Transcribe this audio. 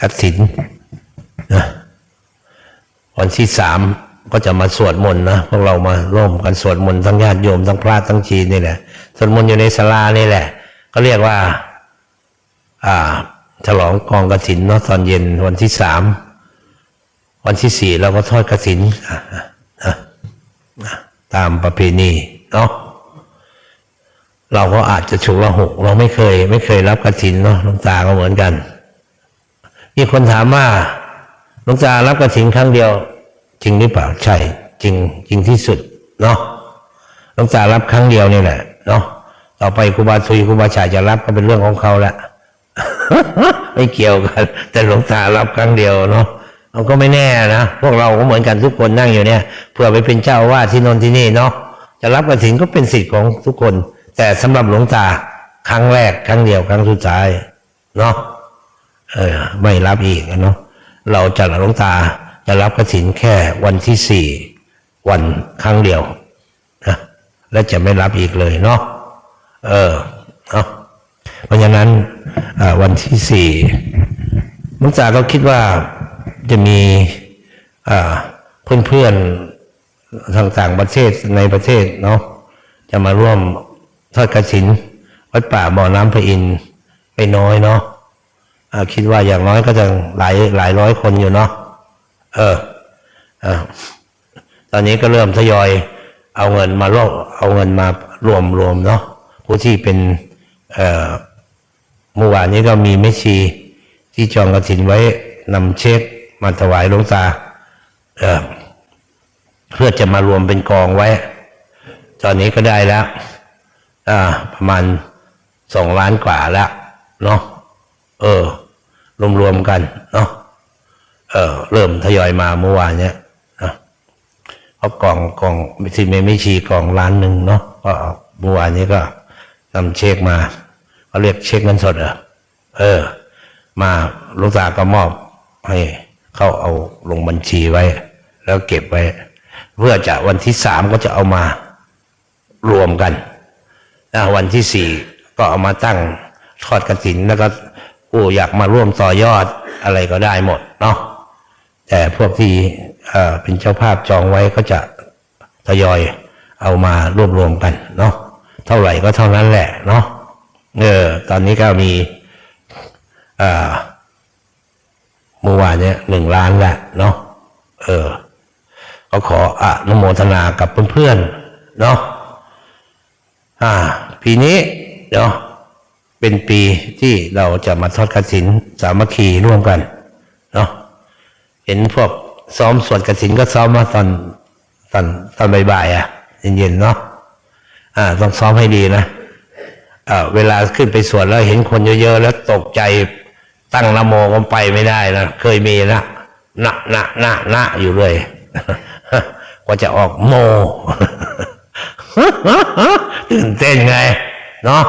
กฐินนะวันที่สามก็จะมาสวดมนต์นะพวกเรามาร่วมกันสวดมนต์ทั้งญาติโยมทั้งพระทั้งจีนนี่แหละสวดมนต์อยู่ในศาลานี่แหละ ก็เรียกว่า อ่า ฉลองกองกฐินเนาะตอนเย็นวันที่สามวันที่สี่เราก็ทอดกฐินะอะอะอะตามประเพณีเนาะเราก็อาจจะฉุกละหก เราไม่เคย ไม่เคยรับกระถินเนาะหลวงตาก็เหมือนกัน มีคนถามว่าหลวงตารับกระถินครั้งเดียว จริงหรือเปล่าใช่ จริงจริงที่สุดเนาะหลวงตารับครั้งเดียวนี่แหละเนาะต่อไปครูบาทุยครูบาชายจะรับก็เป็นเรื่องของเขาละไม่เกี่ยวกัน แต่หลวงตารับครั้งเดียวเนาะเราก็ไม่แน่นะพวกเราก็เหมือนกันทุกคนนั่งอยู่เนี่ยเพื่อไปเป็นเจ้าอาว่าสที่นนที่นี่เนาะจะรับกระถินก็เป็นสิทธิ์ของทุกคน แต่สำหรับหลวงตาครั้งแรกครั้งเดียวครั้งสุดท้ายเนาะ เออไม่รับอีกเนาะเราจะหลวงตาจะรับกระถินแค่วันที่สี่วันครั้งเดียวนะและจะไม่รับอีกเลยเนาะเออเนาะเพราะฉะนั้นวันที่สี่หลุงตาก็คิดว่าจะมีเพื่อนๆทางต่างประเทศในประเทศเนาะจะมาร่วมทอดกระถิน วัดป่าบ่อน้ำพระอินทร์ไม่น้อยเนาะ คิดว่าอย่างน้อยก็จะหลายหลายร้อยคนอยู่เนาะเออเออตอนนี้ก็เริ่มทยอย เอาเงินมาลบเอาเงินมารวมรวมเนาะผู้ที่เป็นเอ่อเมื่อวานนี้ก็มีแม่ชี ที่จองกระถินไว้นำเช็คมาถวายหลวงตาเออเพื่อจะมารวมเป็นกองไว้ ตอนนี้ก็ได้แล้วอ่าประมาณสองล้านกว่าแล้วเนาะเออ รวมๆกันเนาะเออเริ่มทยอยมาเมื่อวานเนี้ยนะเอากล่องกล่องที่ไม่ไม่ชีกล่องล้านหนึ่งเนาะก็เมื่อวานนี้ก็นำเช็คมาเขาเรียกเช็คเงินสดเหรอเออ มาลูกตาก็มอบให้เขาเอาลงบัญชีไว้ แล้วเก็บไว้ เพื่อจะวันที่สามก็จะเอามารวมกันนะวันที่สี่ก็เอามาตั้งทอดกระถินแล้วก็ ผู้อยากมาร่วมต่อยอดอะไรก็ได้หมดเนาะแต่พวกที่เป็นเจ้าภาพจองไว้ก็จะทยอยเอามารวบรวมกันเนาะเท่าไหร่ก็เท่านั้นแหละเนาะเออตอนนี้ก็มีเมื่อวานเนี้ยหนึ่งล้านแหละเนาะเออก็ขออนุโมทนากับเพื่อนๆเนาะอ่าปีนี้เนาะ เป็นปีที่เราจะมาทอดกระถินสามัคคีร่วมกันเนาะเห็นพวกซ้อมสวดกระถินก็ซ้อมมาตอนตอนตอนบ่ายๆอะเย็นๆเนาะอ่า ต้องซ้อมให้ดีนะอ่าเวลาขึ้นไปสวดแล้วเห็นคนเยอะๆแล้วตกใจตั้งนะโมก็ไปไม่ได้นะเคยมีนะนะนะนะนะอยู่เลยกว่าจะออกโมตื่นเต้นไง เนาะ